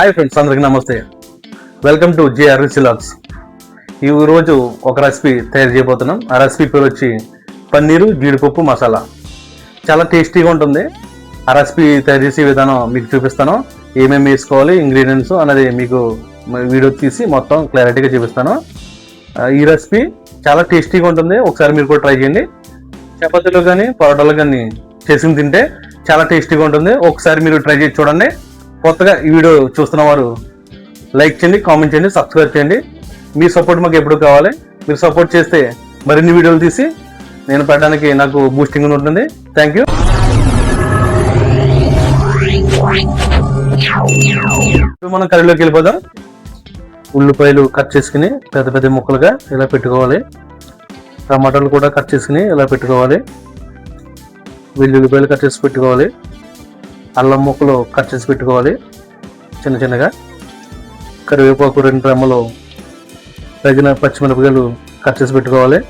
Hi friends అందరికీ నమస్తే. Welcome to JR సిలాక్స్ ఈ రోజు ఒక రెసిపీ తయారు చేయబోతున్నాం. ఆ రెసిపీ పేరు వచ్చి పన్నీరు జీడిపప్పు మసాలా. చాలా టేస్టీగా ఉంటుంది. ఆ రెసిపీ తయారు చేసే విధానం మీకు చూపిస్తాను. ఏమేమి వేసుకోవాలి ఇంగ్రీడియంట్స్ అనేది మీకు వీడియో తీసి మొత్తం క్లారిటీగా చూపిస్తాను. ఈ రెసిపీ చాలా టేస్టీగా ఉంటుంది. ఒకసారి మీరు కూడా ట్రై చేయండి. చపాతీలో కానీ పరోటాలో కానీ చేసుకుని తింటే చాలా టేస్టీగా ఉంటుంది. ఒకసారి మీరు ట్రై చేసి చూడండి. కొత్తగా ఈ వీడియో చూస్తున్న వారు లైక్ చేయండి కామెంట్ చేయండి సబ్స్క్రైబ్ చేయండి. మీ సపోర్ట్ మాకు ఎప్పుడు కావాలి? మీరు సపోర్ట్ చేస్తే మరిన్ని వీడియోలు తీసి నేను పెట్టడానికి నాకు బూస్టింగ్ ఉంటుంది. థ్యాంక్ యూ మనం కర్రీలోకి వెళ్ళిపోదాం. ఉల్లిపాయలు కట్ చేసుకుని పెద్ద పెద్ద ముక్కలుగా ఇలా పెట్టుకోవాలి. టమాటాలు కూడా కట్ చేసుకుని ఇలా పెట్టుకోవాలి. వెల్లుల్లిపాయలు కట్ చేసి పెట్టుకోవాలి. అల్లం ముక్కలు కట్ చేసి పెట్టుకోవాలి చిన్న చిన్నగా. కరివేపాకు రెండు రెమ్మలు తగిన పచ్చిమిరపకాయలు కట్ చేసి పెట్టుకోవాలి.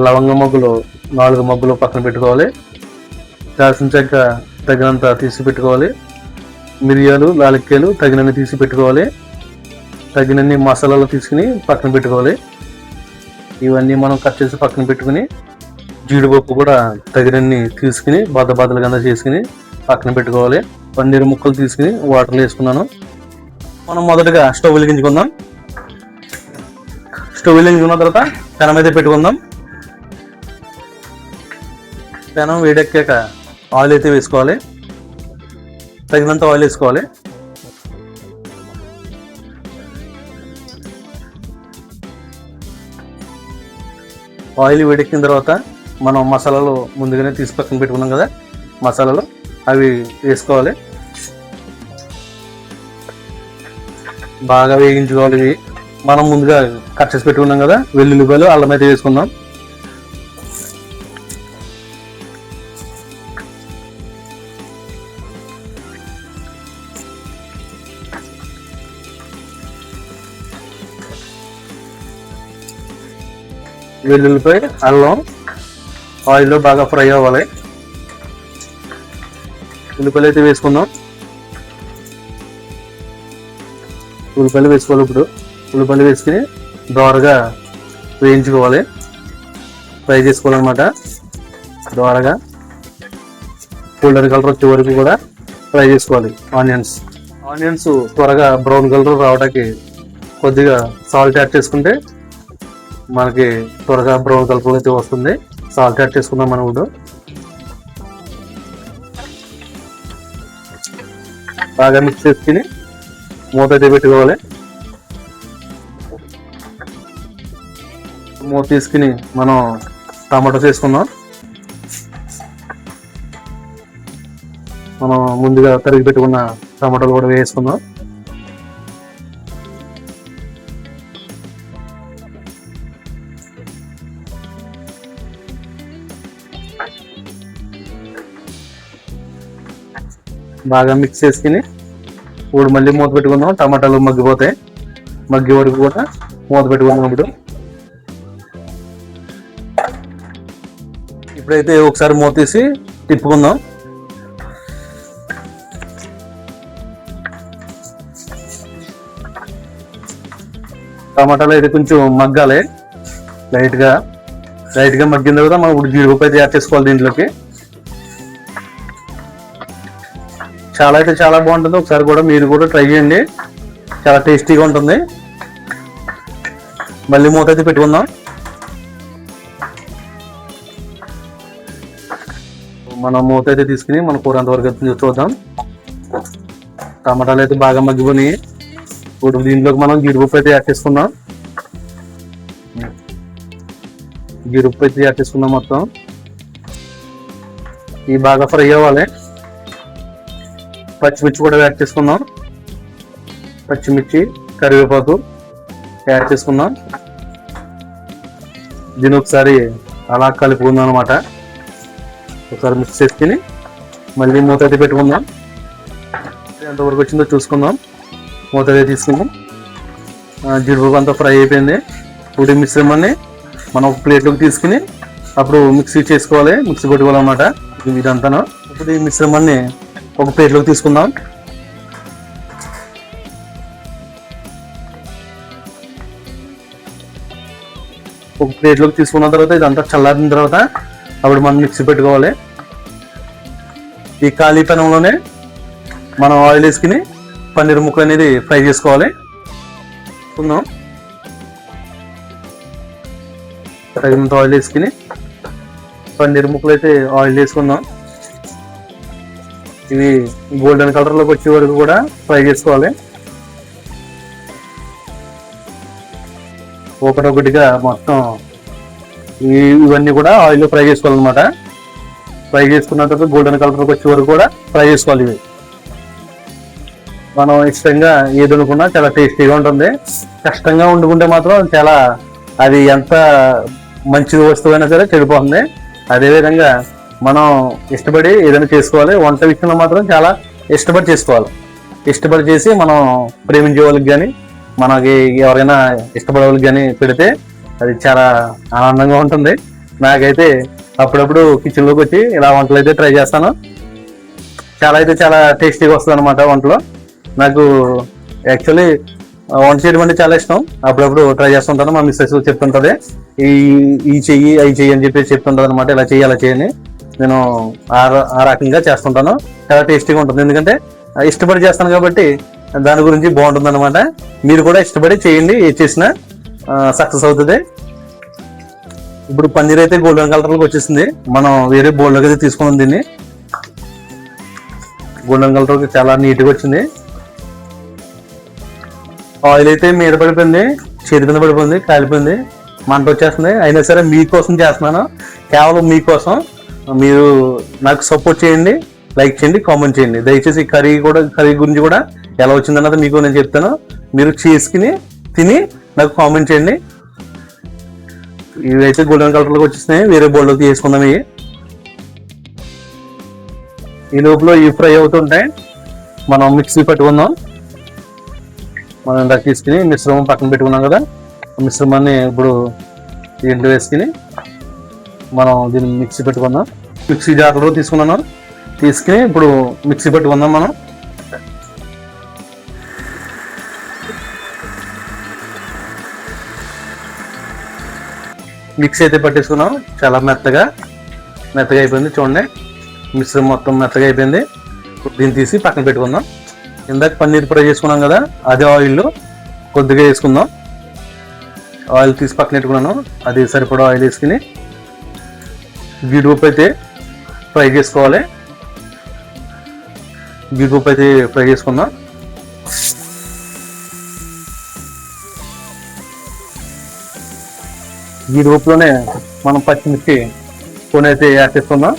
లవంగ మొగ్గులు నాలుగు మొగ్గులు పక్కన పెట్టుకోవాలి. దాల్చిన చెక్క తగినంత తీసి పెట్టుకోవాలి. మిరియాలు లాలిక్కాయలు తగినన్ని తీసి పెట్టుకోవాలి. తగినన్ని మసాలాలు తీసుకుని పక్కన పెట్టుకోవాలి. ఇవన్నీ మనం కట్ చేసి పక్కన పెట్టుకుని జీడిపప్పు కూడా తగినన్ని తీసుకుని బాధ బాధలు కింద చేసుకుని పక్కన పెట్టుకోవాలి. పన్నీరు ముక్కలు తీసుకుని వాటర్లో వేసుకున్నాను. మనం మొదటగా స్టవ్ వెలిగించుకుందాం. స్టవ్ వెలిగించుకున్న తర్వాత పెనం అయితే పెట్టుకుందాం. పెనం వేడెక్కాక ఆయిల్ అయితే వేసుకోవాలి. తగినంత ఆయిల్ వేసుకోవాలి. ఆయిల్ వేడెక్కిన తర్వాత మనం మసాలాలు ముందుగానే తీసి పక్కన పెట్టుకున్నాం కదా మసాలాలు అవి వేసుకోవాలి. బాగా వేగించుకోవాలి ఇవి. మనం ముందుగా కట్ చేసి పెట్టుకున్నాం కదా వెల్లుల్లిపాయలు అల్లం అయితే వేసుకుందాం వెల్లుల్లిపాయ అల్లం ఆయిల్లో బాగా ఫ్రై అవ్వాలి. ఉల్లిపాయలు అయితే వేసుకుందాం. ఉల్లిపాయలు వేసుకోవాలి ఇప్పుడు. ఉల్లిపాయలు వేసుకుని దోరగా వేయించుకోవాలి. ఫ్రై చేసుకోవాలన్నమాట. దోరగా. గోల్డెన్ కలర్ వచ్చే వరకు కూడా ఫ్రై చేసుకోవాలి. ఆనియన్స్. ఆనియన్స్ త్వరగా బ్రౌన్ కలర్ రావడానికి కొద్దిగా సాల్ట్ యాడ్ చేసుకుంటే మనకి త్వరగా బ్రౌన్ కలర్ అయితే వస్తుంది. సాల్ట్ యాడ్ చేసుకుందాం మనం ఇప్పుడు. బాగా మిక్స్ చేసుకుని మూత అయితే పెట్టుకోవాలి. మూత తీసుకుని మనం టమాటోస్ వేసుకుందాం మనం ముందుగా తరిగి పెట్టుకున్న టమాటాలు కూడా వేసుకుందాం. బాగా మిక్స్ చేసుకుని ఇప్పుడు మళ్ళీ మూత పెట్టుకుందాం. టమాటాలు మగ్గిపోతాయి. మగ్గి వరకు కూడా మూత పెట్టుకుందాం ఇప్పుడు. ఇప్పుడైతే ఒకసారి మూత తీసి తిప్పుకుందాం. టమాటాలు అయితే కొంచెం మగ్గాలి. లైట్గా లైట్గా మగ్గిన తర్వాత మనం ఇప్పుడు జీడిపప్పు అయితే యాడ్ చేసుకోవాలి దీంట్లోకి. చాలా అయితే చాలా బాగుంటుంది. ఒకసారి కూడా మీరు కూడా ట్రై చేయండి. చాలా టేస్టీగా ఉంటుంది. మళ్ళీ మూత అయితే పెట్టుకుందాం. మనం మూత అయితే తీసుకుని మన కూర అంతవరకు అయితే చూద్దాం. టమాటాలు అయితే బాగా మగ్గిపోయినాయి. ఇప్పుడు దీంట్లోకి మనం జీడిపప్పు అయితే యాడ్ చేసుకుందాం. జీడిపప్పు అయితే అట్టేసుకుందాం మొత్తం. ఇవి బాగా ఫ్రై అవ్వాలి. పచ్చిమిర్చి కూడా యాడ్ చేసుకుందాం. పచ్చిమిర్చి కరివేపాకు యాడ్ చేసుకుందాం. దీని ఒకసారి అలా కలుపుకుందాం అనమాట ఒకసారి మిక్స్ చేసుకుని మళ్ళీ మూత అయితే పెట్టుకుందాం. ఎంతవరకు వచ్చిందో చూసుకుందాం. మూత అయితే తీసుకుందాం. జీడిపప్పు అంతా ఫ్రై అయిపోయింది. ఇప్పుడు మిశ్రమాన్ని మనం ఒక ప్లేట్లోకి తీసుకుని అప్పుడు మిక్సీ చేసుకోవాలి మిక్సీ కొట్టుకోవాలన్నమాట. ఇదంతా ఇప్పుడు ఈ మిశ్రమాన్ని ఒక ప్లేట్లోకి తీసుకుందాం. ఒక ప్లేట్లోకి తీసుకున్న తర్వాత ఇదంతా చల్లారిన తర్వాత అప్పుడు మనం మిక్సీ పెట్టుకోవాలి. ఈ ఖాళీ పెనంలోనే మనం ఆయిల్ వేసుకుని పన్నీర్ ముక్క అనేది ఫ్రై చేసుకోవాలి. కొందాం తగినంత ఆయిల్ వేసుకుని పన్నీర్ ముక్కలు అయితే ఆయిల్ వేసుకుందాం. ఇవి గోల్డెన్ కలర్లోకి వచ్చే వరకు కూడా ఫ్రై చేసుకోవాలి. ఒకటొకటిగా మొత్తం ఇవన్నీ కూడా ఆయిల్లో ఫ్రై చేసుకోవాలన్నమాట. ఫ్రై చేసుకున్న తర్వాత గోల్డెన్ కలర్లోకి వచ్చే వరకు కూడా ఫ్రై చేసుకోవాలి ఇవి. మనం ఇష్టంగా ఏది వండుకున్నా చాలా టేస్టీగా ఉంటుంది. కష్టంగా వండుకుంటే మాత్రం చాలా అది ఎంత మంచి వస్తువు అయినా సరే చెడిపోతుంది. అదేవిధంగా మనం ఇష్టపడి ఏదైనా చేసుకోవాలి వంట విషయంలో మాత్రం చాలా ఇష్టపడి చేసుకోవాలి. ఇష్టపడి చేసి మనం ప్రేమించే వాళ్ళకి కానీ మనకి ఎవరైనా ఇష్టపడే వాళ్ళకి కానీ పెడితే అది చాలా ఆనందంగా ఉంటుంది. నాకైతే అప్పుడప్పుడు కిచెన్లోకి వచ్చి ఇలా వంటలు అయితే ట్రై చేస్తాను. చాలా అయితే చాలా టేస్టీగా వస్తుంది అనమాట వంటలో. నాకు యాక్చువల్లీ వంట చేయడం అంటే చాలా ఇష్టం. అప్పుడప్పుడు ట్రై చేస్తుంటాను మా మిస్సెస్ చెప్తుంటది. ఈ ఈ చెయ్యి అవి చెయ్యి అని చెప్పి చెప్తుంటది అనమాట ఇలా చెయ్యి అలా చేయని నేను ఆ ఆ రకంగా చేస్తుంటాను. చాలా టేస్టీగా ఉంటుంది. ఎందుకంటే ఇష్టపడి చేస్తాను కాబట్టి దాని గురించి బాగుంటుంది అనమాట మీరు కూడా ఇష్టపడి చేయండి ఏ చేసినా సక్సెస్ అవుతుంది. ఇప్పుడు పన్నీర్ అయితే గోల్డెన్ కలర్లోకి వచ్చేసింది. మనం వేరే బౌల్లోకి అయితే తీసుకున్నాం దీన్ని. గోల్డెన్ కలర్ చాలా నీట్గా వచ్చింది. ఆయిల్ అయితే మీద పడిపోయింది చేతి కింద పడిపోయింది కాలిపోయింది మంట వచ్చేస్తుంది. అయినా సరే మీకోసం చేస్తున్నాను. కేవలం మీకోసం. మీరు నాకు సపోర్ట్ చేయండి లైక్ చేయండి కామెంట్ చేయండి. దయచేసి కర్రీ కూడా కర్రీ గురించి కూడా ఎలా వచ్చిందన్నది మీకు నేను చెప్తాను. మీరు చేసుకుని తిని నాకు కామెంట్ చేయండి. ఇవైతే గోల్డెన్ కలర్లోకి వచ్చేసినాయి. వేరే బౌల్లోకి తీసుకుందాం ఇవి. ఈ లోపల ఇవి ఫ్రై అవుతుంటాయి మనం మిక్సీ పట్టుకుందాం. మనం ఇందాక తీసుకుని మిశ్రమం పక్కన పెట్టుకున్నాం కదా మిశ్రమాన్ని ఇప్పుడు దీంట్లో వేసుకుని మనం దీన్ని మిక్సీ పెట్టుకుందాం. మిక్సీ జార్లో తీసుకున్నాను. తీసుకుని ఇప్పుడు మిక్సీ పెట్టుకుందాం మనం. మిక్సీ అయితే పట్టేసుకున్నాం. చాలా మెత్తగా మెత్తగా అయిపోయింది చూడండి. మిశ్రమం మొత్తం మెత్తగా అయిపోయింది. దీన్ని తీసి పక్కన పెట్టుకుందాం. ఇందాక పన్నీర్ ఫ్రై చేసుకున్నాం కదా అదే ఆయిల్ కొద్దిగా వేసుకుందాం. ఆయిల్ తీసి పక్కన పెట్టుకున్నాను అది సరిపడా ఆయిల్ వేసుకుని జీడిపప్పు అయితే ఫ్రై చేసుకోవాలి. జీడిపప్పు అయితే ఫ్రై చేసుకుందాం. జీడిపప్పులోనే మనం పచ్చిమిర్చి కొన్ని అయితే యాడ్ చేసుకుందాం.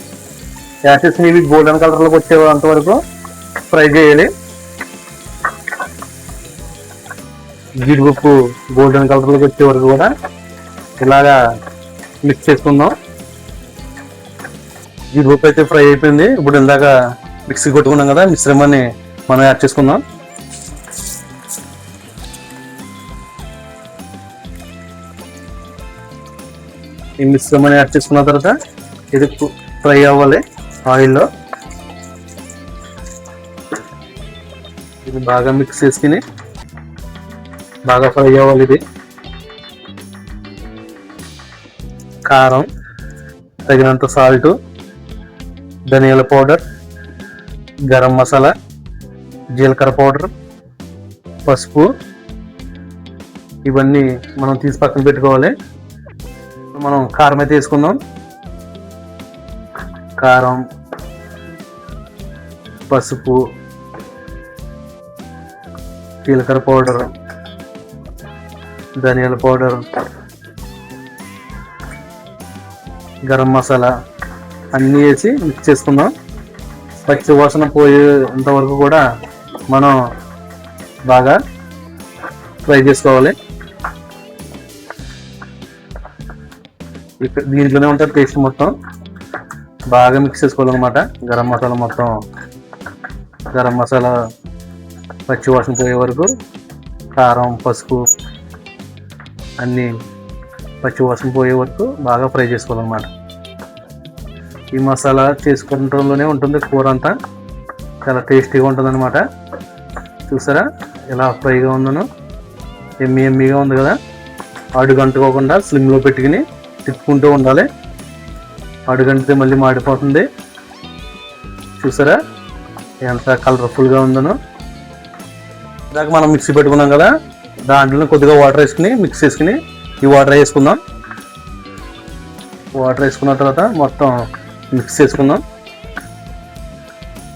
యాడ్ చేసుకుని ఇవి గోల్డెన్ కలర్లోకి వచ్చేంత వరకు ఫ్రై చేయాలి. జీడిపప్పు గోల్డెన్ కలర్లోకి వచ్చే వరకు కూడా. ఇలాగా మిక్స్ చేసుకుందాం. జీడిపప్పు అయితే ఫ్రై అయిపోయింది. ఇప్పుడు ఇందాక మిక్సీ కొట్టుకున్నాం కదా మిశ్రమాన్ని మనం యాడ్ చేసుకుందాం. ఈ మిశ్రమాన్ని యాడ్ చేసుకున్న తర్వాత ఇది ఫ్రై అవ్వాలి ఆయిల్లో. ఇది బాగా మిక్స్ చేసుకుని బాగా ఫ్రై అవ్వాలి ఇది. కారం తగినంత సాల్ట్ ధనియాల పౌడర్ గరం మసాలా జీలకర్ర పౌడర్ పసుపు. ఇవన్నీ మనం తీసి పక్కన పెట్టుకోవాలి. మనం కారం అయితే వేసుకుందాం. కారం పసుపు జీలకర్ర పౌడర్ ధనియాల పౌడర్ గరం మసాలా అన్నీ వేసి మిక్స్ చేసుకుందాం. పచ్చి వాసన పోయేంత వరకు కూడా మనం బాగా ఫ్రై చేసుకోవాలి. ఇక్కడ దీంట్లోనే ఉంటుంది టేస్ట్ మొత్తం బాగా మిక్స్ చేసుకోవాలన్నమాట. గరం మసాలా మొత్తం గరం మసాలా పచ్చి వాసన పోయే వరకు కారం పసుపు అన్నీ పచ్చి వాసన పోయే వరకు బాగా ఫ్రై చేసుకోవాలన్నమాట. ఈ మసాలా చేసుకోవడంలోనే ఉంటుంది కూర అంతా. చాలా టేస్టీగా ఉంటుంది అనమాట చూసారా? ఎలా ఫ్రైగా ఉందను. ఎమ్మి ఎమ్మిగా ఉంది కదా. అడుగంటుకోకుండా స్లిమ్లో పెట్టుకుని తిప్పుకుంటూ ఉండాలి. అడుగంటితే మళ్ళీ మాడిపోతుంది. చూసారా? ఎంత కలర్ఫుల్గా ఉందనో. ఇందాక మనం మిక్సీ పెట్టుకున్నాం కదా. దాంట్లో కొద్దిగా వాటర్ వేసుకుని మిక్స్ చేసుకుని ఈ వాటర్ వేసుకుందాం. వాటర్ వేసుకున్న తర్వాత మొత్తం మిక్స్ చేసుకుందాం.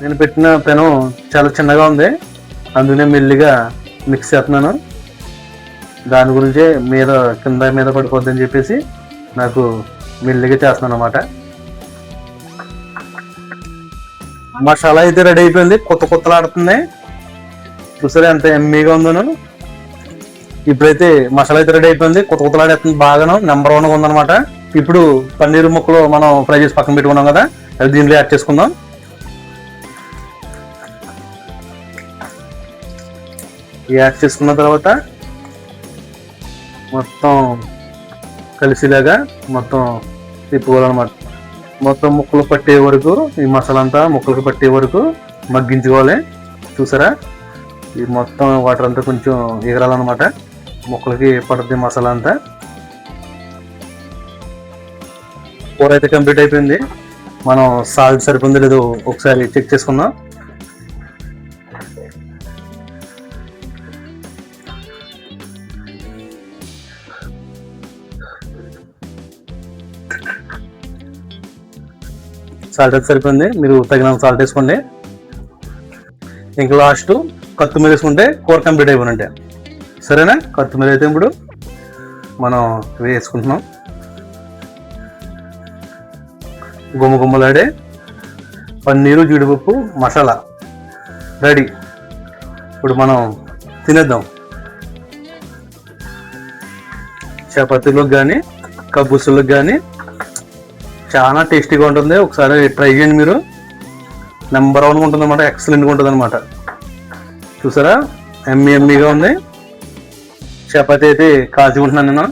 నేను పెట్టిన పెనం చాలా చిన్నగా ఉంది. అందుకనే మెల్లిగా మిక్స్ చేస్తున్నాను. దాని గురించే మీద కింద మీద పడిపోద్దని చెప్పేసి నాకు మెల్లిగా చేస్తున్నాను అనమాట మసాలా అయితే రెడీ అయిపోయింది. కొత్త కొత్తలాడుతుంది చూసారా ఎంత ఎమ్మీగా ఉందను. ఇప్పుడైతే మసాలా అయితే రెడీ అయిపోయింది. కొత్త కొత్తలాడేస్తుంది బాగాను. నెంబర్ వన్ ఉందన్నమాట. ఇప్పుడు పన్నీర్ ముక్కలు మనం ఫ్రై చేసి పక్కన పెట్టుకున్నాం కదా అది దీంట్లో యాడ్ చేసుకుందాం. యాడ్ చేసుకున్న తర్వాత మొత్తం కలిసిలాగా మొత్తం తిప్పుకోవాలన్నమాట. మొత్తం ముక్కలు పట్టే వరకు ఈ మసాలా అంతా ముక్కలకు పట్టే వరకు మగ్గించుకోవాలి. చూసారా? ఈ మొత్తం వాటర్ అంతా కొంచెం ఎగరాలన్నమాట. ముక్కలకి పడుతుంది మసాలా అంతా. కూర అయితే కంప్లీట్ అయిపోయింది. మనం సాల్ట్ సరిపోయిందో లేదో ఒకసారి చెక్ చేసుకుందాం. సాల్ట్ అయితే సరిపోయింది. మీరు తగినంత సాల్ట్ వేసుకోండి. ఇంకా లాస్ట్ కత్తిమీర వేసుకుంటే కూర కంప్లీట్ అయిపోయినట్టే. సరేనా? కొత్తిమీర అయితే ఇప్పుడు మనం వేసుకుంటున్నాం. గుమ్మ గుమ్మలాడే పన్నీరు జీడిపప్పు మసాలా రెడీ. ఇప్పుడు మనం తినేద్దాం. చపాతీలకు కానీ కబ్బుసులకు కానీ చాలా టేస్టీగా ఉంటుంది. ఒకసారి ట్రై చేయండి మీరు. నెంబర్ వన్ ఉంటుంది అనమాట ఎక్సలెంట్గా ఉంటుంది అనమాట చూసారా? ఎమ్మి ఎమ్మిగా ఉంది. చపాతీ అయితే కాచుకుంటున్నాను నేను.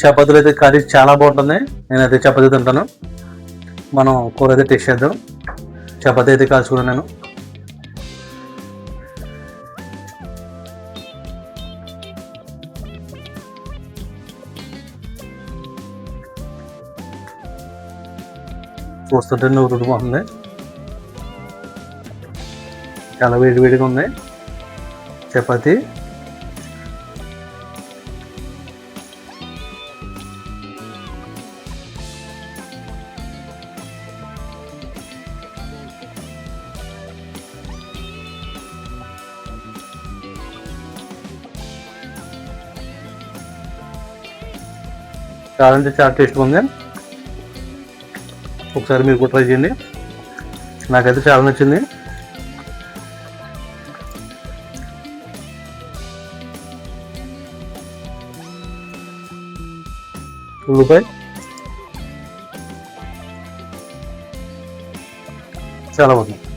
చపాతీలు అయితే కర్రీ చాలా బాగుంటుంది. నేనైతే చపాతీ తింటాను. మనం కూర అయితే టేస్ట్ చేద్దాం. చపాతీ అయితే కాల్చుకున్నాను నేను. చూస్తుంటే నువ్వు రుడిపోతుంది చాలా వేడి వేడిగా ఉంది. చపాతీ. చాలా అంటే చాలా టేస్ట్గా ఉంది. ఒకసారి మీరు కూడా ట్రై చేయండి. నాకైతే చాలా నచ్చింది. રૂપિયા ચાલો